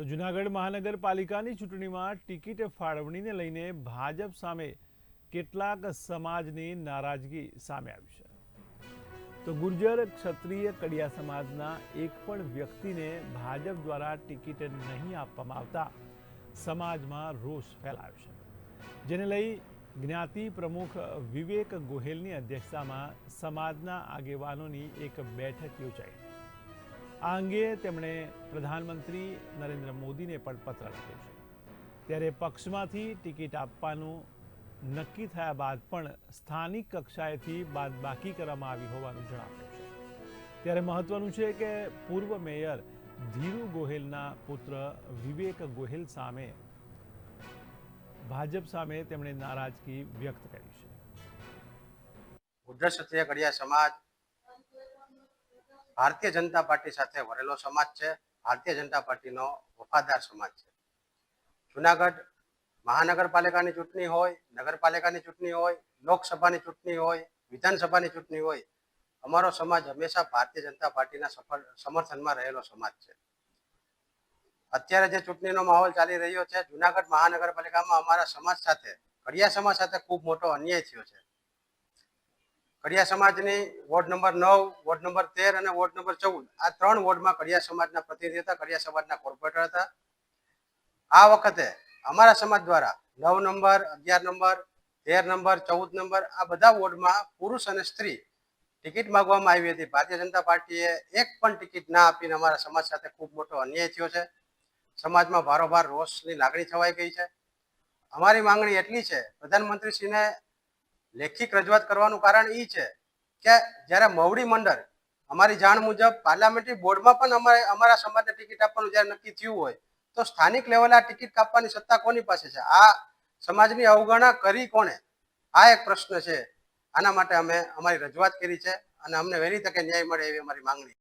તો જૂનાગઢ મહાનગરપાલિકાની ચૂંટણીમાં ટિકિટ ફાળવણીને લઈને ભાજપ સામે કેટલાક સમાજની નારાજગી સામે આવી છે. તો ગુર્જર ક્ષત્રિય કડિયા સમાજના એક પણ વ્યક્તિને ભાજપ દ્વારા ટિકિટ નહીં આપવામાં આવતા સમાજમાં રોષ ફેલાયો છે. જેને લઈ જ્ઞાતિ પ્રમુખ વિવેક ગોહેલની અધ્યક્ષતામાં સમાજના આગેવાનોની એક બેઠક યોજાઈ. આ અંગે તેમણે પ્રધાનમંત્રી નરેન્દ્ર મોદીને પણ પત્ર લખ્યો છે. ત્યારે પક્ષમાંથી ટિકિટ આપવાનું નક્કી થયા બાદ પણ સ્થાનિક કક્ષાએથી બાદબાકી કરવામાં આવી હોવાનું જણાવ્યું છે. ત્યારે મહત્વનું છે કે પૂર્વ મેયર ધીરુ ગોહેલના પુત્ર વિવેક ગોહેલ સામે ભાજપ સામે તેમણે નારાજગી વ્યક્ત કરી છે. ગુર્જર ક્ષત્રિય કડિયા સમાજ ભારતીય જનતા પાર્ટી સાથે વરેલો સમાજ છે. ભારતીય જનતા પાર્ટીનો વફાદાર સમાજ છે. જુનાગઢ મહાનગરપાલિકાની ચૂંટણી હોય, નગરપાલિકાની ચૂંટણી હોય, લોકસભાની ચૂંટણી હોય, વિધાનસભાની ચૂંટણી હોય, અમારો સમાજ હંમેશા ભારતીય જનતા પાર્ટીના સફળ, સમર્થનમાં રહેલો સમાજ છે. અત્યારે જે ચૂંટણીનો માહોલ ચાલી રહ્યો છે, જુનાગઢ મહાનગરપાલિકામાં અમારા સમાજ સાથે, કડિયા સમાજ સાથે ખૂબ મોટો અન્યાય થયો છે. કડિયા સમાજની વોર્ડ નંબર નવ, વોર્ડ નંબર તેર અને વોર્ડ નંબર ચૌદ. આ ત્રણ વોર્ડમાં કડિયા સમાજના પ્રતિનિધિ હતા, કડિયા સમાજના કોર્પોરેટર હતા. આ વખતે અમારા સમાજ દ્વારા નવ નંબર, અગિયાર નંબર, તેર નંબર, ચૌદ નંબર, આ બધા વોર્ડમાં પુરુષ અને સ્ત્રી ટિકિટ માંગવામાં આવી હતી. ભારતીય જનતા પાર્ટીએ એક પણ ટિકિટ ના આપીને અમારા સમાજ સાથે ખૂબ મોટો અન્યાય થયો છે. સમાજમાં ભારોભાર રોષની લાગણી છવાઈ ગઈ છે. અમારી માંગણી એટલી છે, પ્રધાનમંત્રીશ્રીને લેખિત રજૂઆત કરવાનું કારણ એ છે કે જ્યારે મવડી મંડળ અમારી જાણ મુજબ પાર્લામેન્ટરી બોર્ડમાં પણ અમારે અમારા સમાજને ટિકિટ આપવાનું જ્યારે નક્કી થયું હોય, તો સ્થાનિક લેવલે આ ટિકિટ કાપવાની સત્તા કોની પાસે છે? આ સમાજની અવગણના કરી કોણે? આ એક પ્રશ્ન છે. આના માટે અમે અમારી રજૂઆત કરી છે અને અમને વહેલી તકે ન્યાય મળે એવી અમારી માંગણી